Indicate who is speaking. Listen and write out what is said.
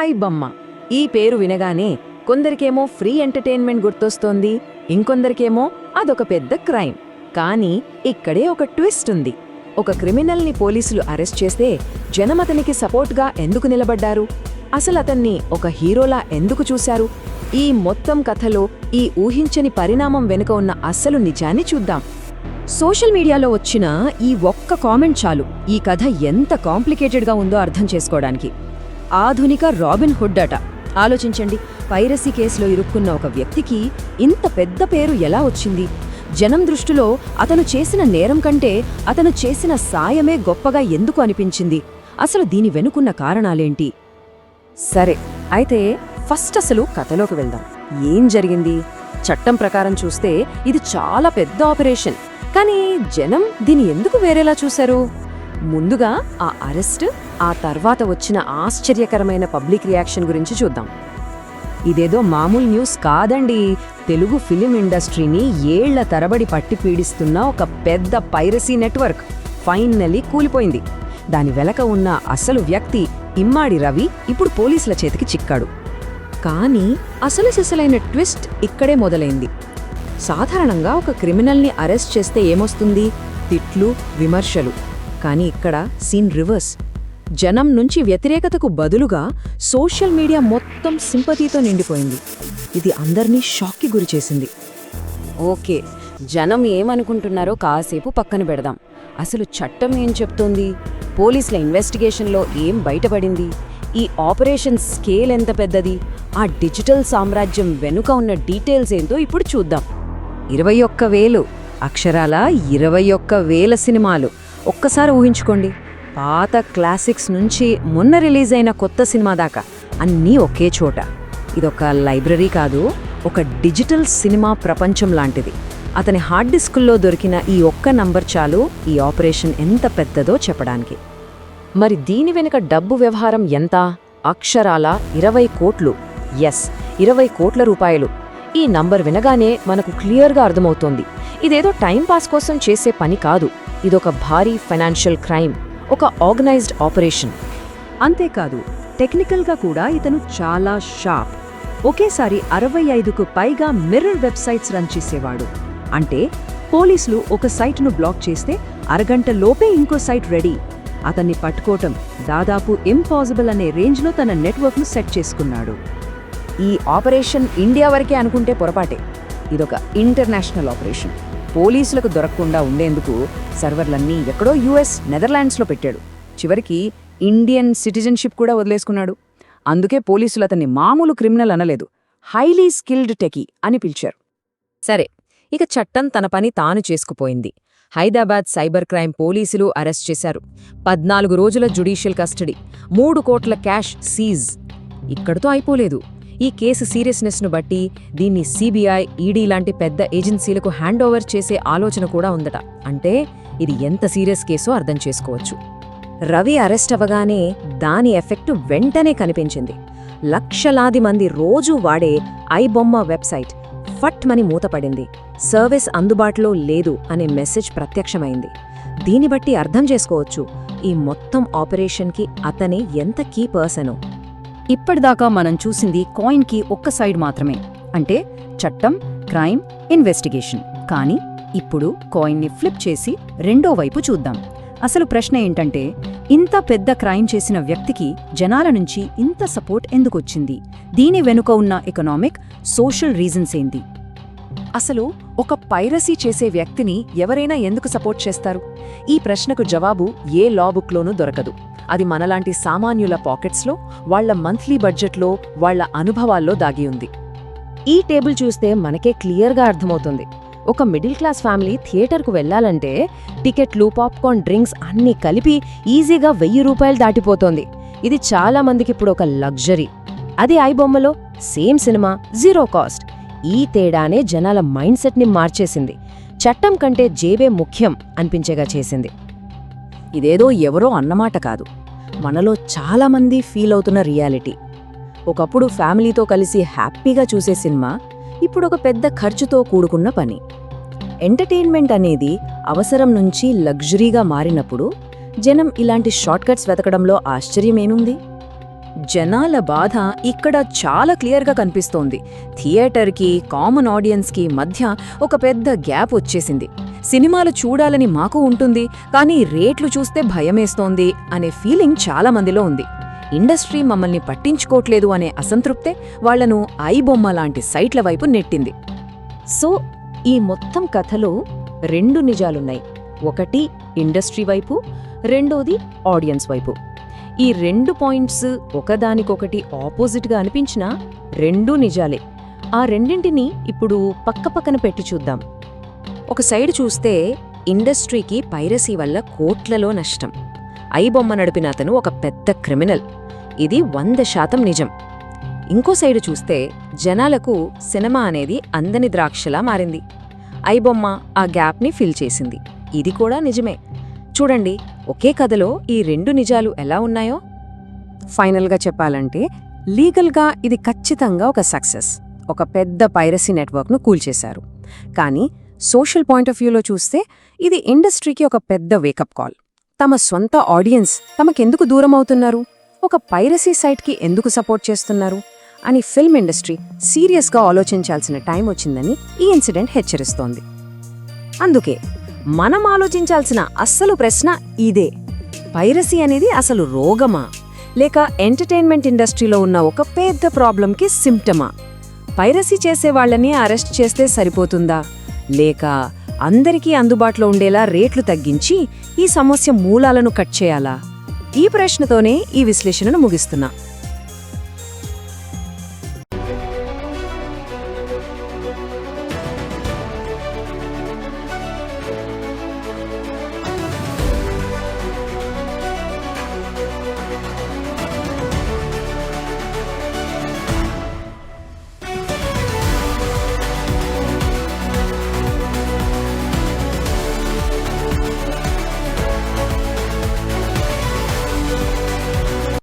Speaker 1: ఐబొమ్మ ఈ పేరు వినగానే కొందరికేమో ఫ్రీ ఎంటర్టైన్మెంట్ గుర్తొస్తోంది ఇంకొందరికేమో అదొక పెద్ద క్రైమ్. కానీ ఇక్కడే ఒక ట్విస్ట్ ఉంది. ఒక క్రిమినల్ని పోలీసులు అరెస్ట్ చేస్తే జనం అతనికి సపోర్ట్గా ఎందుకు నిలబడ్డారు? అసలు అతన్ని ఒక హీరోలా ఎందుకు చూశారు? ఈ మొత్తం కథలో ఈ ఊహించని పరిణామం వెనుక ఉన్న అస్సలు నిజాన్ని చూద్దాం.
Speaker 2: సోషల్ మీడియాలో వచ్చిన ఈ ఒక్క కామెంట్ చాలు. ఈ కథ ఎంత కాంప్లికేటెడ్గా ఉందో అర్థం చేసుకోవడానికి. ఆధునిక రాబిన్ హుడ్ అట. ఆలోచించండి పైరసీ కేసులో ఇరుక్కున్న ఒక వ్యక్తికి ఇంత పెద్ద పేరు ఎలా వచ్చింది? జనం దృష్టిలో అతను చేసిన నేరం కంటే అతను చేసిన సాయమే గొప్పగా ఎందుకు అనిపించింది? అసలు దీని వెనుకున్న కారణాలేంటి?
Speaker 1: సరే అయితే ఫస్ట్ అసలు కథలోకి వెళ్దాం. ఏం జరిగింది? చట్టం ప్రకారం చూస్తే ఇది చాలా పెద్ద ఆపరేషన్. కానీ జనం దీని ఎందుకు వేరేలా చూశారు? ముందుగా ఆ అరెస్ట్ ఆ తర్వాత వచ్చిన ఆశ్చర్యకరమైన పబ్లిక్ రియాక్షన్ గురించి చూద్దాం. ఇదేదో మామూలు న్యూస్ కాదండి. తెలుగు ఫిలిం ఇండస్ట్రీని ఏళ్ళ తరబడి పట్టి పీడిస్తున్న ఒక పెద్ద పైరసీ నెట్వర్క్ ఫైనల్లీ కూలిపోయింది. దాని వెలక ఉన్న అసలు వ్యక్తి ఇమ్మాడి రవి ఇప్పుడు పోలీసుల చేతికి చిక్కాడు. కానీ అసలు సిసలైన ట్విస్ట్ ఇక్కడే మొదలైంది. సాధారణంగా ఒక క్రిమినల్ని అరెస్ట్ చేస్తే ఏమొస్తుంది? తిట్లు విమర్శలు. కానీ ఇక్కడ సీన్ రివర్స్. జనం నుంచి వ్యతిరేకతకు బదులుగా సోషల్ మీడియా మొత్తం సింపతితో నిండిపోయింది. ఇది అందర్నీ షాక్కి గురిచేసింది ఓకే జనం ఏమనుకుంటున్నారో కాసేపు పక్కన పెడదాం. అసలు చట్టం ఏం చెప్తోంది? పోలీసుల ఇన్వెస్టిగేషన్లో ఏం బయటపడింది? ఈ ఆపరేషన్ స్కేల్ ఎంత పెద్దది? ఆ డిజిటల్ సామ్రాజ్యం వెనుక ఉన్న డీటెయిల్స్ ఏంటో ఇప్పుడు చూద్దాం. ఇరవై ఒక్క వేలు అక్షరాల ఇరవై ఒక్క వేల సినిమాలు. ఒక్కసారి ఊహించుకోండి. పాత క్లాసిక్స్ నుంచి మొన్న రిలీజ్ అయిన కొత్త సినిమా దాకా అన్నీ ఒకే చోట. ఇదొక లైబ్రరీ కాదు ఒక డిజిటల్ సినిమా ప్రపంచం లాంటిది. అతని హార్డ్ డిస్కుల్లో దొరికిన ఈ ఒక్క నంబర్ చాలు ఈ ఆపరేషన్ ఎంత పెద్దదో చెప్పడానికి. మరి దీని వెనుక డబ్బు వ్యవహారం ఎంత? అక్షరాల ఇరవై కోట్లు. ఎస్ ఇరవై కోట్ల రూపాయలు. ఈ నంబర్ వినగానే మనకు క్లియర్గా అర్థమవుతోంది. ఇదేదో టైంపాస్ కోసం చేసే పని కాదు. ఇదొక భారీ ఫైనాన్షియల్ క్రైమ్ ఒక ఆర్గనైజ్డ్ ఆపరేషన్.
Speaker 2: అంతేకాదు టెక్నికల్గా కూడా ఇతను చాలా షార్ప్. ఒకేసారి అరవై ఐదుకు పైగా మిర్రర్ వెబ్సైట్స్ రన్ చేసేవాడు. అంటే పోలీసులు ఒక సైట్ను బ్లాక్ చేస్తే అరగంట లోపే ఇంకో సైట్ రెడీ. అతన్ని పట్టుకోవటం దాదాపు ఇంపాసిబుల్ అనే రేంజ్లో తన నెట్వర్క్ను సెట్ చేసుకున్నాడు.
Speaker 1: ఈ ఆపరేషన్ ఇండియా వరకే అనుకుంటే పొరపాటే. ఇదొక ఇంటర్నేషనల్ ఆపరేషన్. పోలీసులకు దొరకకుండా ఉండేందుకు సర్వర్లన్నీ ఎక్కడో యుఎస్ నెదర్లాండ్స్లో పెట్టాడు. చివరికి ఇండియన్ సిటిజన్షిప్ కూడా వదిలేసుకున్నాడు. అందుకే పోలీసులు అతన్ని మామూలు క్రిమినల్ అనలేదు. హైలీ స్కిల్డ్ టెకీ అని పిలిచారు. సరే ఇక చట్టం తన పని తాను చేసుకుపోయింది. హైదరాబాద్ సైబర్ క్రైమ్ పోలీసులు అరెస్ట్ చేశారు. పద్నాలుగు రోజుల జుడీషియల్ కస్టడీ మూడు కోట్ల క్యాష్ సీజ్. ఇక్కడితో అయిపోలేదు. ఈ కేసు సీరియస్నెస్ను బట్టి దీన్ని సిబిఐ ఈడీ లాంటి పెద్ద ఏజెన్సీలకు హ్యాండ్ ఓవర్ చేసే ఆలోచన కూడా ఉందట. అంటే ఇది ఎంత సీరియస్ కేసో అర్థం చేసుకోవచ్చు. రవి అరెస్ట్ అవ్వగానే దాని ఎఫెక్టు వెంటనే కనిపించింది. లక్షలాది మంది రోజూ వాడే ఐబొమ్మ వెబ్సైట్ ఫట్ మని మూతపడింది. సర్వీస్ అందుబాటులో లేదు అనే మెసేజ్ ప్రత్యక్షమైంది. దీన్ని బట్టి అర్థం చేసుకోవచ్చు ఈ మొత్తం ఆపరేషన్కి అతనే ఎంత కీ పర్సనో?
Speaker 2: ఇప్పటిదాకా మనం చూసింది కాయిన్కి ఒక్క సైడ్ మాత్రమే అంటే చట్టం క్రైమ్ ఇన్వెస్టిగేషన్. కానీ ఇప్పుడు కాయిన్ని ఫ్లిప్ చేసి రెండో వైపు చూద్దాం. అసలు ప్రశ్న ఏంటంటే ఇంత పెద్ద క్రైమ్ చేసిన వ్యక్తికి జనాల నుంచి ఇంత సపోర్ట్ ఎందుకొచ్చింది? దీని వెనుక ఉన్న ఎకనామిక్ సోషల్ రీజన్స్ ఏంటి
Speaker 1: అసలు ఒక పైరసీ చేసే వ్యక్తిని ఎవరైనా ఎందుకు సపోర్ట్ చేస్తారు? ఈ ప్రశ్నకు జవాబు ఏ లా బుక్లోనూ దొరకదు. అది మనలాంటి సామాన్యుల పాకెట్స్లో వాళ్ళ మంత్లీ బడ్జెట్లో వాళ్ళ అనుభవాల్లో దాగి ఉంది. ఈ టేబుల్ చూస్తే మనకే క్లియర్గా అర్థమవుతుంది. ఒక మిడిల్ క్లాస్ ఫ్యామిలీ థియేటర్కు వెళ్ళాలంటే టికెట్లు పాప్కార్న్ డ్రింక్స్ అన్నీ కలిపి ఈజీగా వెయ్యి రూపాయలు దాటిపోతోంది. ఇది చాలా మందికి ఇప్పుడు ఒక లగ్జరీ. అదే ఐబొమ్మలో సేమ్ సినిమా జీరో కాస్ట్. ఈ తేడానే జనాల మైండ్ సెట్ని మార్చేసింది. చట్టం కంటే జేబే ముఖ్యం అనిపించేగా చేసింది. ఇదేదో ఎవరో అన్నమాట కాదు. మనలో చాలామంది ఫీల్ అవుతున్న రియాలిటీ. ఒకప్పుడు ఫ్యామిలీతో కలిసి హ్యాపీగా చూసే సినిమా ఇప్పుడు ఒక పెద్ద ఖర్చుతో కూడుకున్న పని. ఎంటర్టైన్మెంట్ అనేది అవసరం నుంచి లగ్జరీగా మారినప్పుడు జనం ఇలాంటి షార్ట్కట్స్ వెతకడంలో ఆశ్చర్యమేముంది జనాల బాధ ఇక్కడ చాలా క్లియర్గా కనిపిస్తోంది. థియేటర్కి కామన్ ఆడియన్స్కి మధ్య ఒక పెద్ద గ్యాప్ వచ్చేసింది. సినిమాలు చూడాలని మాకు ఉంటుంది కానీ రేట్లు చూస్తే భయమేస్తోంది అనే ఫీలింగ్ చాలా మందిలో ఉంది. ఇండస్ట్రీ మమ్మల్ని పట్టించుకోట్లేదు అనే అసంతృప్తే వాళ్ళను ఐబొమ్మ లాంటి సైట్ల వైపు నెట్టింది.
Speaker 2: సో ఈ మొత్తం కథలో రెండు నిజాలున్నాయి. ఒకటి ఇండస్ట్రీ వైపు రెండోది ఆడియన్స్ వైపు. ఈ రెండు పాయింట్స్ ఒకదానికొకటి ఆపోజిట్గా అనిపించినా రెండూ నిజాలే. ఆ రెండింటినీ ఇప్పుడు పక్కపక్కన పెట్టి చూద్దాం.
Speaker 1: ఒక సైడ్ చూస్తే ఇండస్ట్రీకి పైరసీ వల్ల కోట్లలో నష్టం. ఐబొమ్మ నడిపిన అతను ఒక పెద్ద క్రిమినల్. ఇది వంద శాతం నిజం. ఇంకో సైడు చూస్తే జనాలకు సినిమా అనేది అందని ద్రాక్షలా మారింది. ఐబొమ్మ ఆ గ్యాప్ని ఫిల్ చేసింది. ఇది కూడా నిజమే. చూడండి ఒకే కథలో ఈ రెండు నిజాలు ఎలా ఉన్నాయో. ఫైనల్గా చెప్పాలంటే లీగల్గా ఇది ఖచ్చితంగా ఒక సక్సెస్. ఒక పెద్ద పైరసీ నెట్వర్క్ను కూల్చేశారు. కానీ సోషల్ పాయింట్ ఆఫ్ వ్యూలో చూస్తే ఇది ఇండస్ట్రీకి ఒక పెద్ద వేకప్ కాల్. తమ సొంత ఆడియన్స్ తమకెందుకు దూరం అవుతున్నారు? ఒక పైరసీ సైట్కి ఎందుకు సపోర్ట్ చేస్తున్నారు? అని ఫిల్మ్ ఇండస్ట్రీ సీరియస్గా ఆలోచించాల్సిన టైం వచ్చిందని ఈ ఇన్సిడెంట్ హెచ్చరిస్తోంది. అందుకే మనం ఆలోచించాల్సిన అస్సలు ప్రశ్న ఇదే. పైరసీ అనేది అసలు రోగమా? లేక ఎంటర్టైన్మెంట్ ఇండస్ట్రీలో ఉన్న ఒక పెద్ద ప్రాబ్లంకి సిమ్టమా? పైరసీ చేసే వాళ్ళని అరెస్ట్ చేస్తే సరిపోతుందా? లేక అందరికీ అందుబాటులో ఉండేలా రేట్లు తగ్గించి ఈ సమస్య మూలాలను కట్ చేయాలా? ఈ ప్రశ్నతోనే ఈ విశ్లేషణను ముగిస్తున్నా.